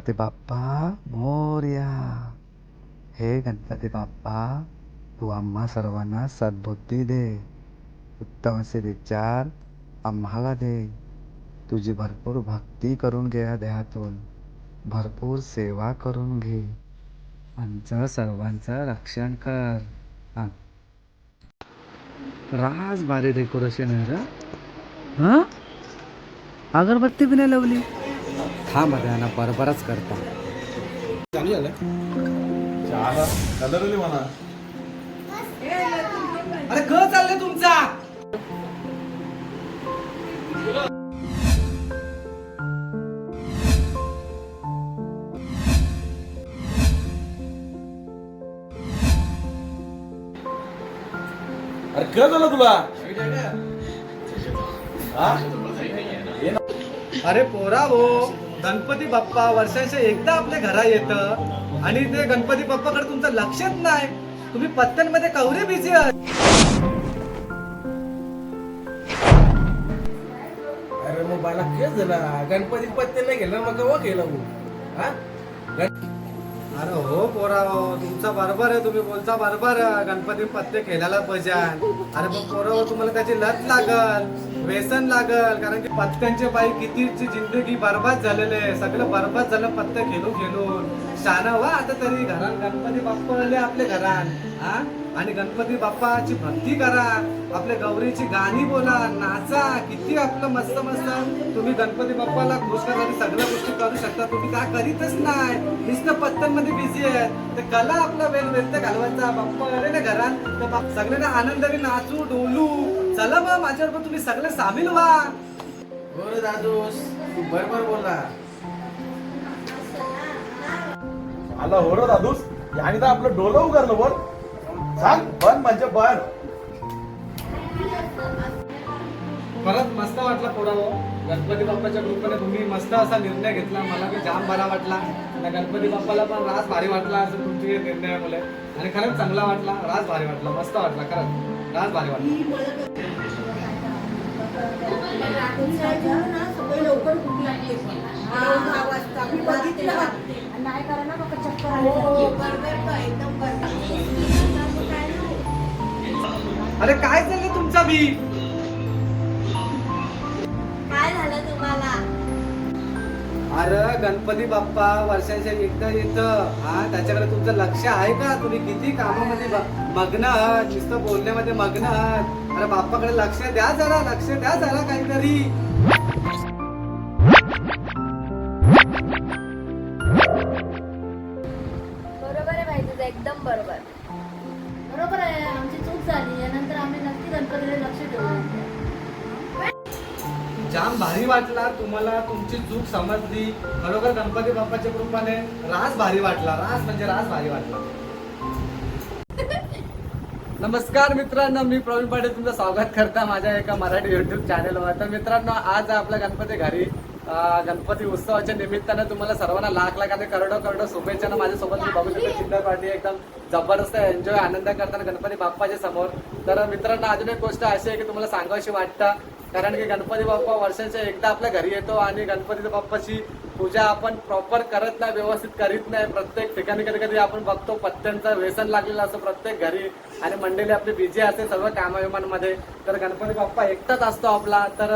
गणपती बाप्पा मोरया हे गणपती बाप्पा तू आम्हा सर्वांना सद्बुद्धी दे उत्तम असे विचार आम्हाला दे तुझी भरपूर भक्ती करून घे या देहातून भरपूर सेवा करून घे आमचं सर्वांचं रक्षण कर राज भारी डेकोरेशन आहे रे हां अगरबत्ती बी नाही लावली हा मध्ये बरोबरच करता. अरे ग चाललंय तुमचा. अरे काय झालं तुला. अरे पोरा हो. गणपती बाप्पा वर्षाच्या एकदा आपल्या घरा येतं आणि ते गणपती बाप्पाकडे तुमचं लक्षच नाही. तुम्ही पत्त्यांमध्ये कवरे बिझी आहात. अरे मग बाला केस झाला. गणपती पत्ते नाही गेला मग केला हा? अरे हो पोरा हो तुमचा बरोबर आहे तुम्ही बोलता बरोबर आहे. गणपती पत्ते खेळायला पाहिजे अरे पण पोरा हो तुम्हाला त्याची लत लागल व्यसन लागल कारण की पत्त्यांचे बाई कितीची जिंदगी बरबाद झालेले आहे. सगळं बरबाद झालं पत्ते खेळून खेळून शाना वा आता तरी घरान गणपती बाप्पा आले आपल्या घरान हा? आणि गणपती बाप्पाची भक्ती करा. आपल्या गौरीची गाणी बोला नाचा. किती आपलं मस्त मस्त. तुम्ही गणपती बाप्पाला खुश करणारी सगळ्या गोष्टी करू शकता. तुम्ही काय करीतच नाही. नुसतं पत्त्यांमध्ये बिझी आहेत. तर कला आपला वेळ व्यस्त घालवायचा. बाप्पा आले ना घरात तर बाप- सगळ्यांना आनंदाने नाचू डोलू. चला मग माझ्याबरोबर तुम्ही सगळे सामील व्हा. हो रे दादूस तू बरोबर बोला आला हो रे दादूस. याने तर आपलं डोलं उगारलं बोल सांग बन म्हणजे बन. परत मस्त वाटला पोरा हो गणपती बाप्पाच्या ग्रुपने तुम्ही मस्त असा निर्णय घेतला. मला बी जाम बरा वाटला. आणि गणपती बाप्पाला पण रास भारी वाटला असं तुमच्या या निर्णयामुळे. आणि खरंच चांगला वाटला. रास भारी वाटला. मस्त वाटला खरंच. रास भारी वाटला सगळे लवकर भूक लागते दहा वाजता मी बघितलं नाही करा ना बाबा चक्कर आली एकदम अरे काय चाललंय तुमचा बी? काय झालं तुम्हाला? अरे गणपती बाप्पा वर्षाच्या एकदा येतं हा त्याच्याकडे तुमचं लक्ष आहे का? तुम्ही किती कामामध्ये ब- मग्न आहात? नुसतं बोलण्यामध्ये मग्न आहात. अरे बाप्पाकडे लक्ष द्या जरा लक्ष द्या जरा काहीतरी. वाटला तुम्हाला तुमची चूक समजली. खरोखर गणपती बाप्पाच्या कृपाने रास भारी वाटला. रास म्हणजे रास भारी वाटला. नमस्कार मित्रांनो मी प्रवीण पाटील तुमचं स्वागत करता माझ्या एका मराठी युट्यूब चॅनलवर तर मित्रांनो आज आपल्या गणपती घरी गणपती उत्सवाच्या निमित्तानं तुम्हाला सर्वांना लाख लाख आणि करोडो करोडो शुभेच्छा माझ्यासोबत मी बघू शकता. चिंदर पाटील एकदम जबरदस्त एन्जॉय आनंद करताना गणपती बाप्पाच्या समोर. तर मित्रांनो अजून एक गोष्ट अशी आहे की तुम्हाला सांगावीशी वाटतं. कारण की गणपती बाप्पा वर्षाच्या एकदा आपल्या घरी येतो आणि गणपती बाप्पाची पूजा आपण प्रॉपर करत नाही व्यवस्थित करीत नाही. प्रत्येक ठिकाणी कधी कधी आपण बघतो पत्त्यांचं व्यसन लागलेलं असतं प्रत्येक घरी. आणि मंडळी आपली बिझी असते सर्व कामाविमांमध्ये. तर गणपती बाप्पा एकटाच असतो आपला. तर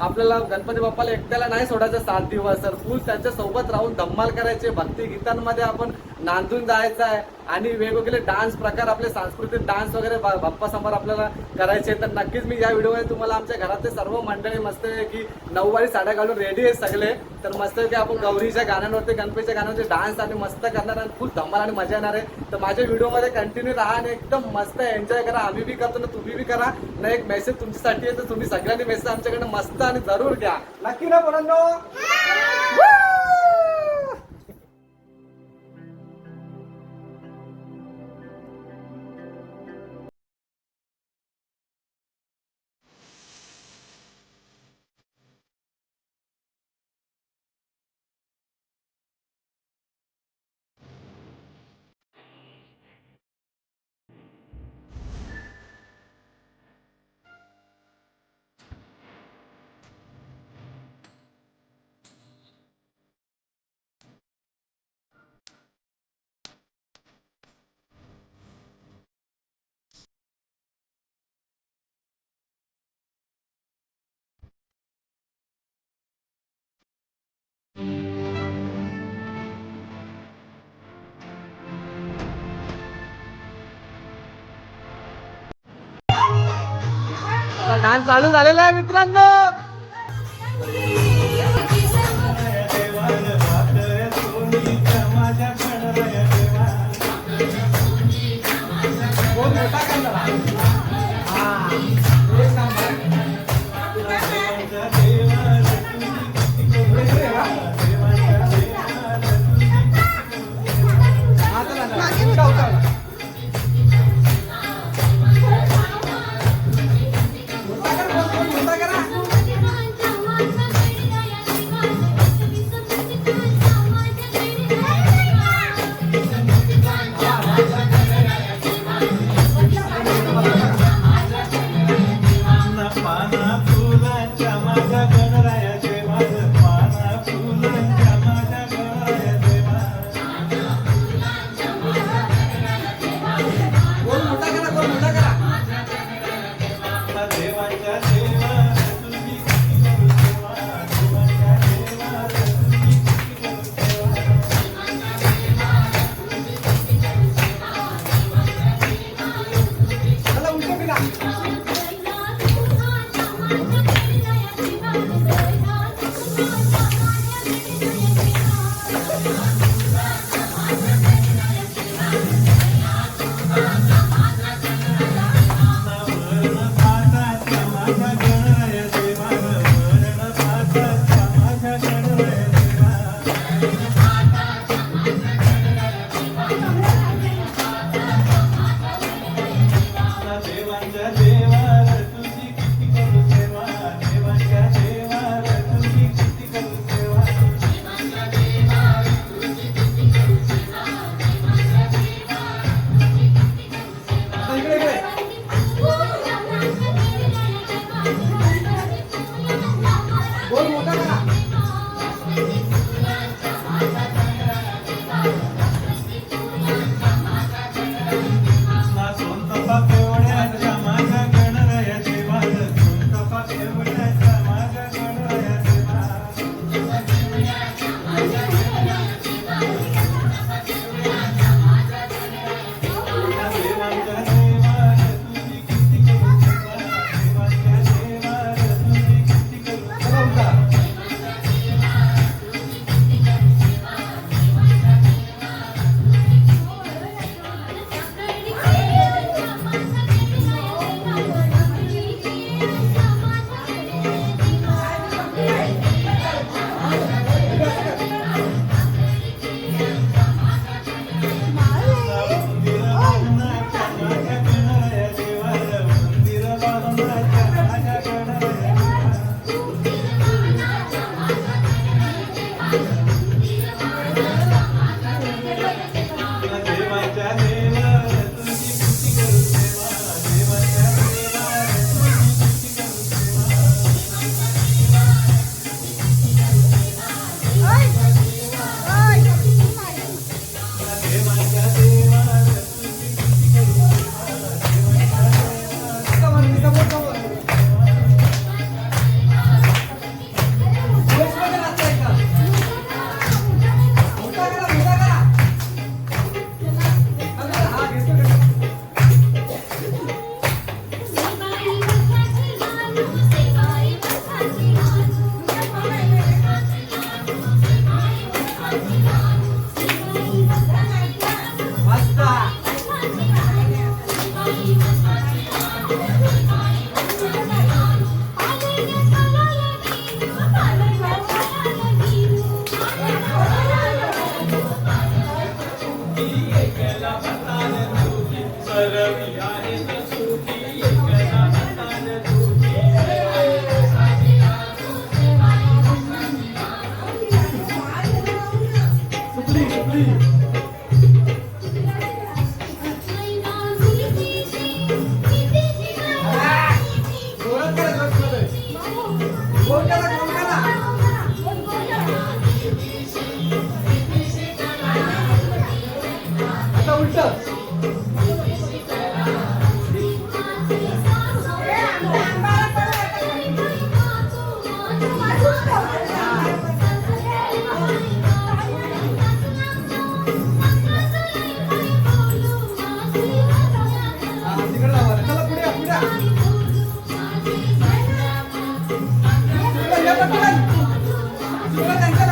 आपल्याला गणपती बाप्पाला एकट्याला नाही सोडायचं सात दिवस. तर फुल त्यांच्यासोबत राहून धम्माल करायचे भक्ती गीतांमध्ये आपण नांदून जायचं आहे आणि वेगवेगळे डान्स प्रकार आपले सांस्कृतिक डान्स वगैरे बाप्पा समोर आपल्याला करायचे तर नक्कीच मी या व्हिडिओमध्ये तुम्हाला आमच्या घरातले सर्व मंडळी मस्त की नऊवारी साड्या घालून रेडी आहेत सगळे. तर मस्त की आपण गौरीच्या गाण्यांवरती गणपतीच्या गाण्यांवरती डान्स आणि मस्त करणार आणि खूप धमाल आणि मजा येणार आहे. तर माझ्या व्हिडिओमध्ये कंटिन्यू राहा आणि एकदम मस्त एन्जॉय करा. आम्ही बी करतो ना तुम्ही बी करा. ना एक मेसेज तुमच्यासाठी आहे तर तुम्ही सगळ्यांनी मेसेज आमच्याकडे मस्त आणि जरूर घ्या. नक्की ना पोरांनो? डान्स चालू झालेला आहे मित्रांनो. माझ्या Party! 今か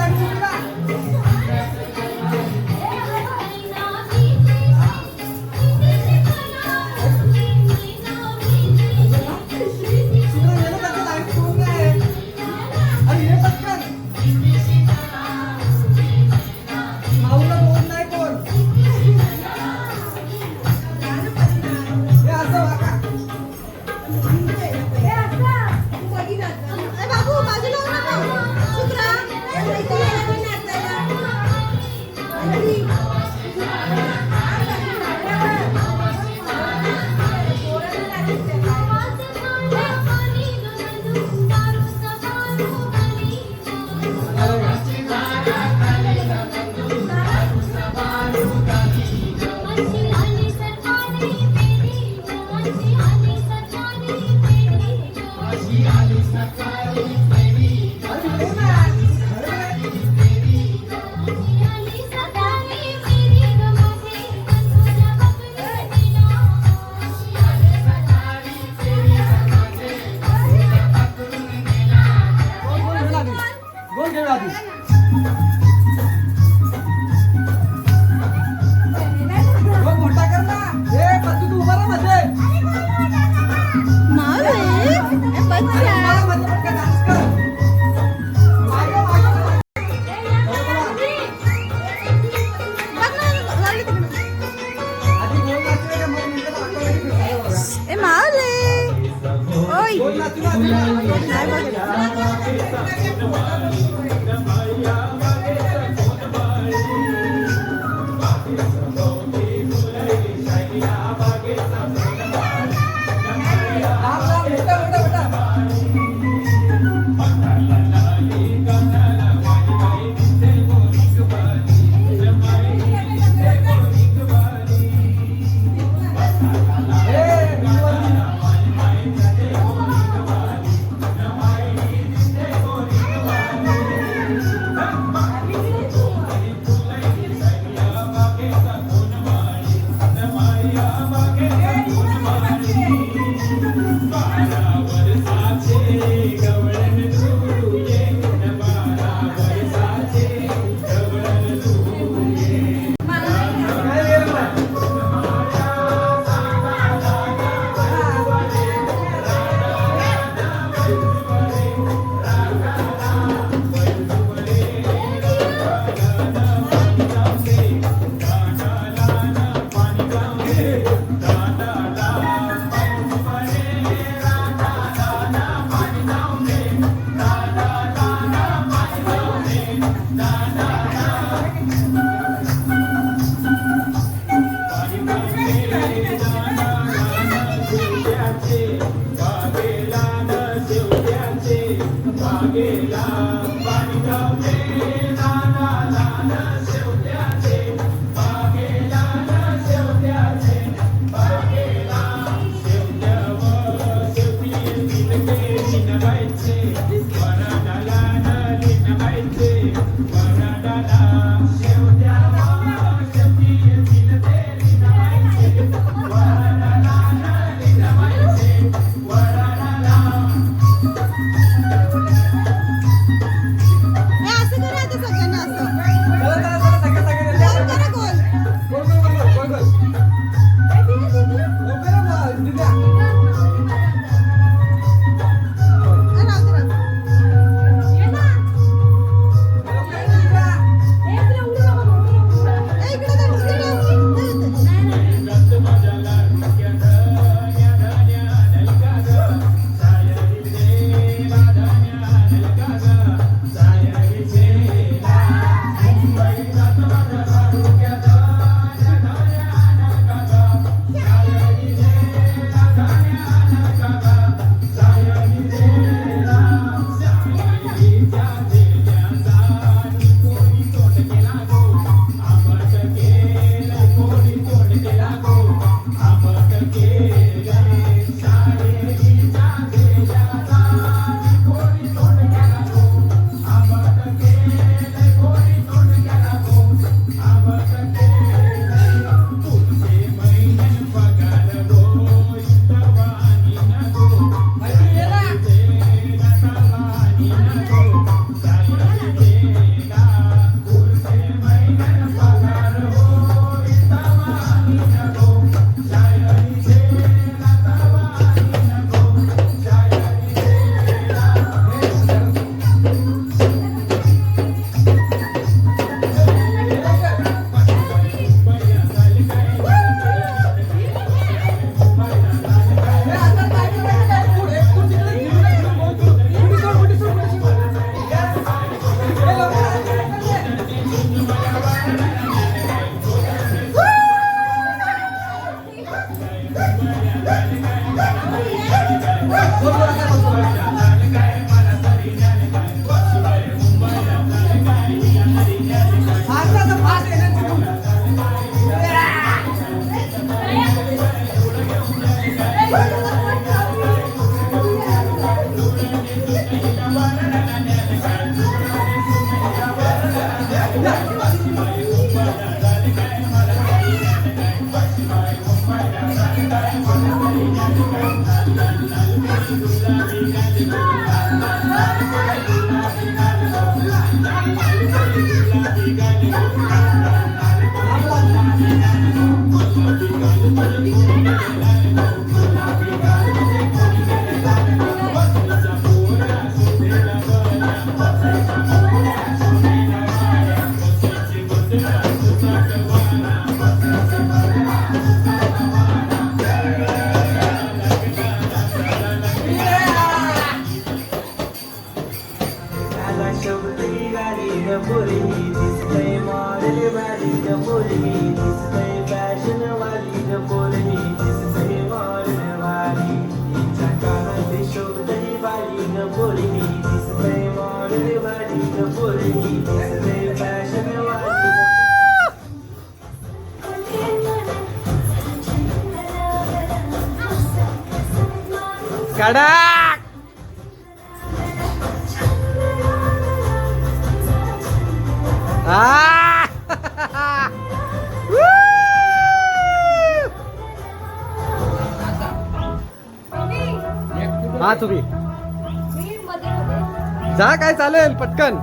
快过 कडक! हा तुम्ही. जा काय चालेल पटकन.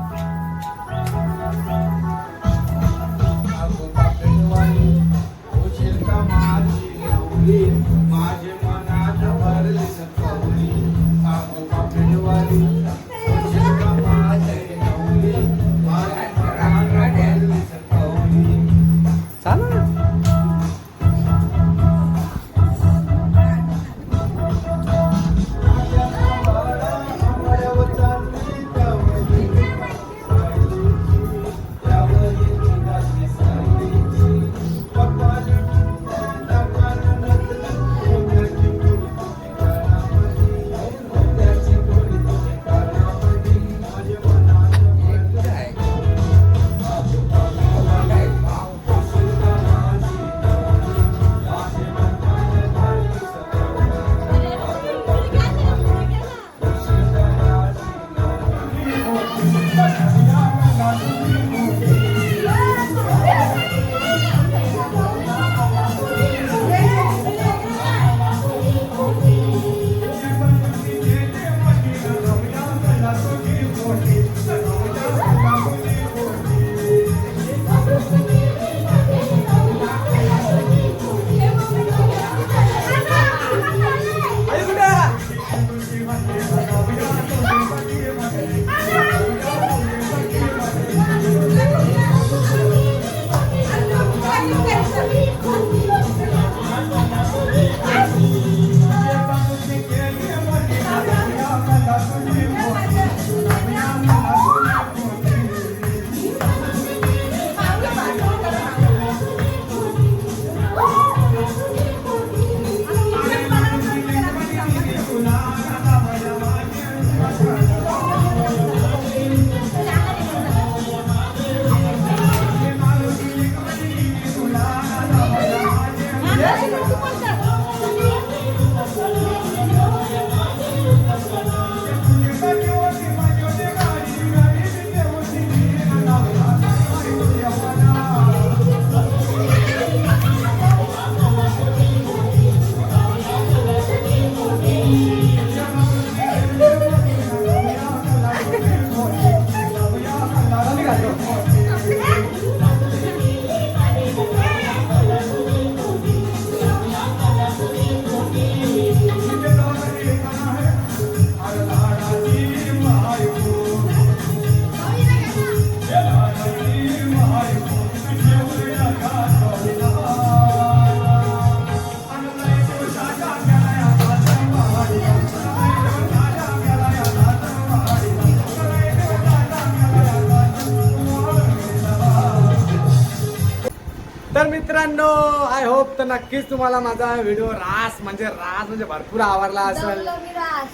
नक्कीच तुम्हाला माझा व्हिडिओ रास म्हणजे रास म्हणजे भरपूर आवडला असेल.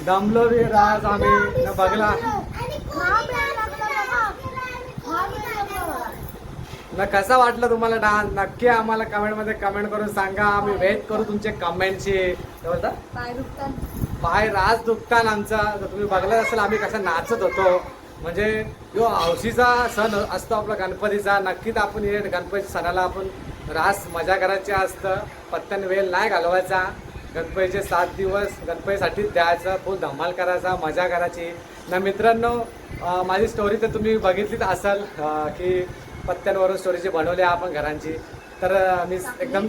दमलो रास. बी रास आम्ही न बघला. न कसा वाटलं तुम्हाला डान्स? नक्की आम्हाला कमेंटमध्ये कमेंट करून सांगा. आम्ही वेट करू तुमचे कमेंटची. पाय राज दुखतान आमचा. तर तुम्ही बघला असेल आम्ही कसं नाचत होतो. म्हणजे यो हौशीचा सण असतो आपला गणपतीचा. नक्कीच आपण हे गणपती सणाला आपण रास मजा करायची असतं. पत्त्याने वेळ नाही घालवायचा. गणपतीचे सात दिवस गणपतीसाठीच द्यायचं फुल धमाल करायचा मजा करायची. ना मित्रांनो माझी स्टोरी तर तुम्ही बघितलीच असाल की पत्त्यांवरून स्टोरीची बनवली आहे आपण घरांची. तर मी एकदम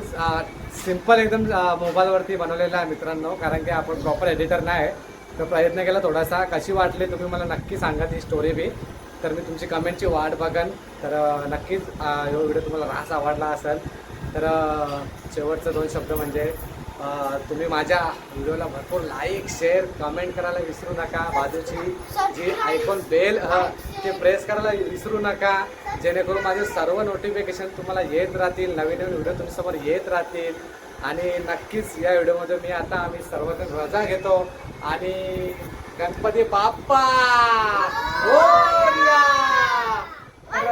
सिंपल एकदम मोबाईलवरती बनवलेलं आहे मित्रांनो कारण की आपण प्रॉपर एडिटर नाही तर प्रयत्न केला थोडासा. कशी वाटली तुम्ही मला नक्की सांगा ती स्टोरी बी. तर मी तुमची कमेंटची वाट बघन. तर नक्कीच यो हा व्हिडिओ तुम्हाला रास आवडला असेल. तर शेवटचा शेवटचं दोन शब्द म्हणजे तुम्ही माझ्या व्हिडिओला भरपूर लाईक शेअर कमेंट करायला विसरू नका. बाजूची जी आयकॉन बेल ते प्रेस करायला विसरू नका. जेणेकरून माझे सर्व नोटिफिकेशन तुम्हाला येत राहतील. नवीन नवीन व्हिडिओ तुमच्यासमोर येत राहतील. आणि नक्कीच या व्हिडिओमध्ये मी आता आम्ही सर्वजण रजा घेतो. आणि गणपती बाप्पा! हो,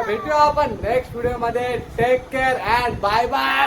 भेटूया आपण नेक्स्ट व्हिडिओमध्ये take care and bye bye